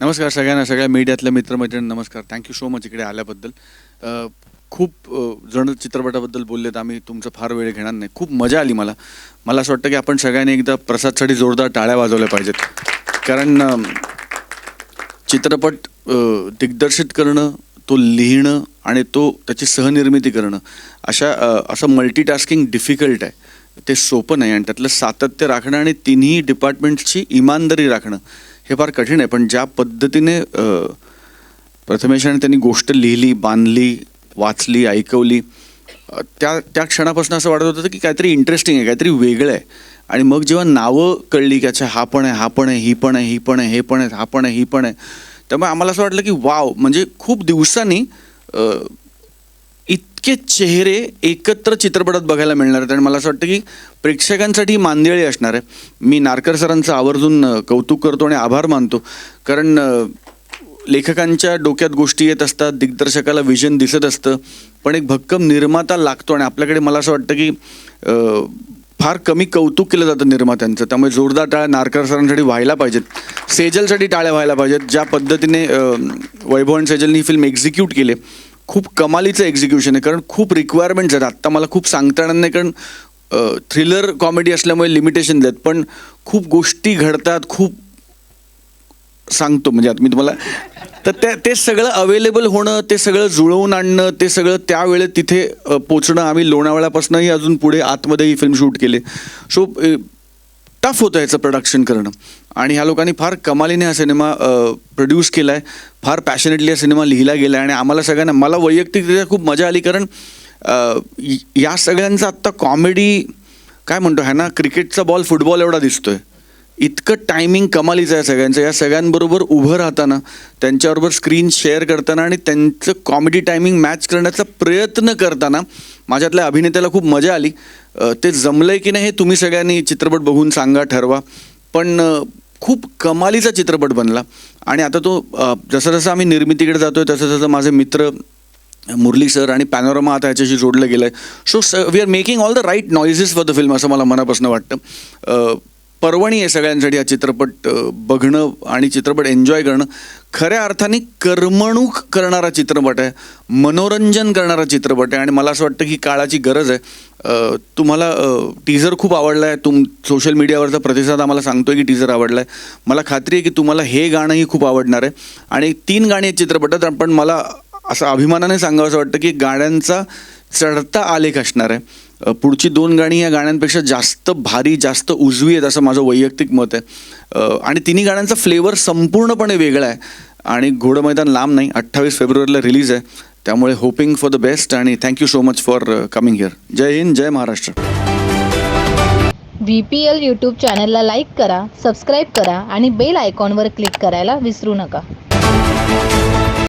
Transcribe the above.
नमस्कार सगळ्यांना सगळ्या मीडियातल्या मित्रमैत्रिणी नमस्कार. थँक्यू सो मच इकडे आल्याबद्दल. अ, खूप अ, जण चित्रपटाबद्दल बोललेत आम्ही तुमचं फार वेळ घेणार नाही. खूप मजा आली मला. मला असं वाटतं की आपण सगळ्यांनी एकदा प्रसादसाठी जोरदार टाळ्या वाजवल्या पाहिजेत. कारण चित्रपट अ, दिग्दर्शित करणं तो लिहिणं आणि तो त्याची सहनिर्मिती करणं अशा अ, असं मल्टीटास्किंग डिफिकल्ट आहे. ते सोपं नाही आणि त्यातलं सातत्य राखणं आणि तिन्ही डिपार्टमेंट्सची इमानदारी राखणं हे फार कठीण आहे पण ज्या पद्धतीने प्रथमेशाने त्यांनी गोष्ट लिहिली बांधली वाचली ऐकवली त्या त्या क्षणापासून असं वाटत होतं की काहीतरी इंटरेस्टिंग आहे काहीतरी वेगळं आहे. आणि मग जेव्हा नावं कळली की अच्छा हा पण आहे हा पण आहे ही पण आहे ही पण आहे हे पण आहे हा पण आहे ही पण आहे त्यामुळे आम्हाला असं वाटलं की वाव म्हणजे खूप दिवसांनी इतके चेहरे एकत्र चित्रपटात बघायला मिळणार आहेत आणि मला असं वाटतं की प्रेक्षकांसाठी मांदेळी असणार आहे. मी नारकर सरांचं आवर्जून कौतुक करतो आणि आभार मानतो. कारण लेखकांच्या डोक्यात गोष्टी येत असतात दिग्दर्शकाला विजन दिसत असतं पण एक भक्कम निर्माता लागतो आणि आपल्याकडे मला असं वाटतं की फार कमी कौतुक केलं जातं निर्मात्यांचं. त्यामुळे जोरदार टाळ्या नारकर सरांसाठी व्हायला पाहिजेत. सेजलसाठी टाळ्या व्हायला पाहिजेत ज्या पद्धतीने वैभव आणि सेजलनी ही फिल्म एक्झिक्यूट केले. खूप कमालीचं एक्झिक्युशन आहे. कारण खूप रिक्वायरमेंट्स आहेत आत्ता मला खूप सांगता येणार नाही कारण थ्रिलर कॉमेडी असल्यामुळे लिमिटेशन देत. पण खूप गोष्टी घडतात खूप सांगतो. म्हणजे आता मी तुम्हाला तर त्या ते सगळं अवेलेबल होणं ते सगळं जुळवून आणणं ते सगळं त्यावेळेत तिथे पोचणं. आम्ही लोणावळ्यापासूनही अजून पुढे आतमध्ये ही फिल्म शूट केले. सो टफ होतं याचं प्रोडक्शन करणं. आणि ह्या लोकांनी फार कमालीने हा सिनेमा प्रोड्यूस केला आहे फार पॅशनेटली हा सिनेमा लिहिला गेला आहे आणि आम्हाला सगळ्यांना मला वैयक्तिकरित्या खूप मजा आली. कारण या सगळ्यांचा आत्ता कॉमेडी काय म्हणतो ह्यांना क्रिकेटचा बॉल फुटबॉल एवढा दिसतोय. इतकं टायमिंग कमालीचं आहे सगळ्यांचं. या सगळ्यांबरोबर उभं राहताना त्यांच्याबरोबर स्क्रीन शेअर करताना आणि त्यांचं कॉमेडी टायमिंग मॅच करण्याचा प्रयत्न करताना माझ्यातल्या अभिनेत्याला खूप मजा आली. ते ते जमलंय की नाही हे तुम्ही सगळ्यांनी चित्रपट बघून सांगा ठरवा. पण खूप कमालीचा चित्रपट बनला. आणि आता तो जसं जसं आम्ही निर्मितीकडे जातोय तसं तसं माझे मित्र मुरली सर आणि पॅनोरमा आता याच्याशी जोडलं गेलं आहे सो स we are making all the right noises for the film असं मला मनापासून वाटतं. पर्वणी आहे सगळ्यांसाठी हा चित्रपट बघणं आणि चित्रपट एन्जॉय करणं. खऱ्या अर्थाने करमणूक करणारा चित्रपट आहे मनोरंजन करणारा चित्रपट आहे आणि मला असं वाटतं की काळाची गरज आहे. तुम्हाला टीझर खूप आवडला आहे तुम सोशल मीडियावरचा प्रतिसाद आम्हाला सांगतोय की टीझर आवडला आहे मला खात्री आहे की तुम्हाला हे गाणंही खूप आवडणार आहे. आणि तीन गाणी आहेत चित्रपटात पण मला असं अभिमानाने सांगावं असं वाटतं की गाण्यांचा चढता आलेख असणार आहे. पुढची दोन गाणी या गाण्यांपेक्षा जास्त भारी जास्त उजवी आहेत असं माझं वैयक्तिक मत आहे. आणि तिन्ही गाण्यांचा फ्लेवर संपूर्णपणे वेगळा आहे. आणि घोडं मैदान लांब नाही अठ्ठावीस फेब्रुवारीला रिलीज आहे. त्यामुळे होपिंग फॉर द बेस्ट आणि thank you so much for coming here जय हिंद जय Maharashtra. V P L YouTube चॅनलला लाईक करा सबस्क्राईब करा आणि बेल आयकॉनवर क्लिक करायला विसरू नका.